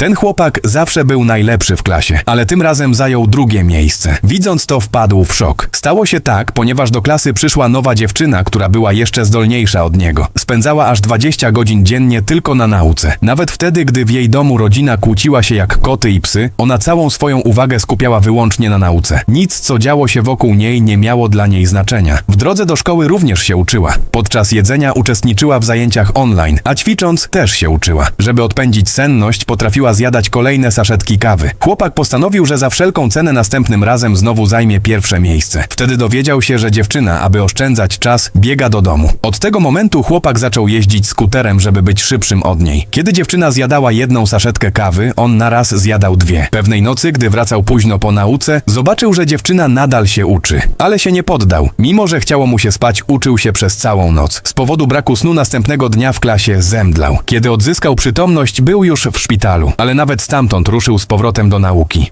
Ten chłopak zawsze był najlepszy w klasie, ale tym razem zajął drugie miejsce. Widząc to wpadł w szok. Stało się tak, ponieważ do klasy przyszła nowa dziewczyna, która była jeszcze zdolniejsza od niego. Spędzała aż 20 godzin dziennie tylko na nauce. Nawet wtedy, gdy w jej domu rodzina kłóciła się jak koty i psy, ona całą swoją uwagę skupiała wyłącznie na nauce. Nic, co działo się wokół niej, nie miało dla niej znaczenia. W drodze do szkoły również się uczyła. Podczas jedzenia uczestniczyła w zajęciach online, a ćwicząc też się uczyła. Żeby odpędzić senność, potrafiła zjadać kolejne saszetki kawy. Chłopak postanowił, że za wszelką cenę następnym razem znowu zajmie pierwsze miejsce. Wtedy dowiedział się, że dziewczyna, aby oszczędzać czas, biega do domu. Od tego momentu chłopak zaczął jeździć skuterem, żeby być szybszym od niej. Kiedy dziewczyna zjadała jedną saszetkę kawy, on naraz zjadał dwie. Pewnej nocy, gdy wracał późno po nauce, zobaczył, że dziewczyna nadal się uczy. Ale się nie poddał. Mimo, że chciało mu się spać, uczył się przez całą noc. Z powodu braku snu następnego dnia w klasie zemdlał. Kiedy odzyskał przytomność, był już w szpitalu, ale nawet stamtąd ruszył z powrotem do nauki.